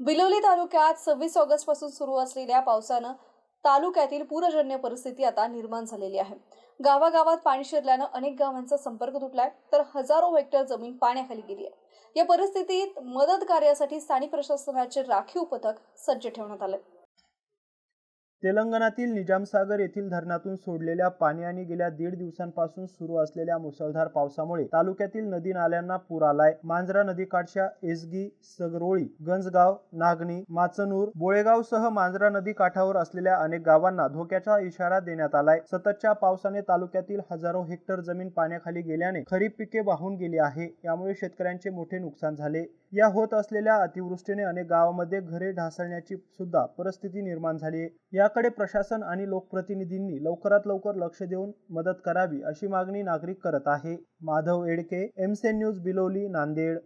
बिलोली तालुक्यात सव्वीस ऑगस्टपासून सुरू असलेल्या पावसानं तालुक्यातील पूरजन्य परिस्थिती आता निर्माण झालेली आहे. गावागावात पाणी शिरल्यानं अनेक गावांचा संपर्क तुटलाय तर हजारो हेक्टर जमीन पाण्याखाली गेली आहे. या परिस्थितीत मदत कार्यासाठी स्थानिक प्रशासनाचे राखीव पथक सज्ज ठेवण्यात आले तेलंगणातील निजामसागर येथील धरणातून सोडलेल्या पाणी आणि गेल्या दीड दिवसांपासून सुरू असलेल्या मुसळधार पावसामुळे तालुक्यातील नदी नाल्यांना पूर आलाय. मांजरा नदीकाठच्या एसगी सगरोळी गंजगाव नागणी माचनूर बोळेगावसह मांजरा नदी काठावर असलेल्या अनेक गावांना धोक्याचा इशारा देण्यात आलाय. सततच्या पावसाने तालुक्यातील हजारो हेक्टर जमीन पाण्याखाली गेल्याने खरीप पिके वाहून गेली आहे. यामुळे शेतकऱ्यांचे मोठे नुकसान झाले. या होत असलेल्या अतिवृष्टीने अनेक गावांमध्ये घरे ढासळण्याची सुद्धा परिस्थिती निर्माण झाली आहे. याकडे प्रशासन आणि लोकप्रतिनिधींनी लवकरात लवकर लक्ष देऊन मदत करावी अशी मागणी नागरिक करत आहे. Madhav Edke MCN news Biloli Nanded.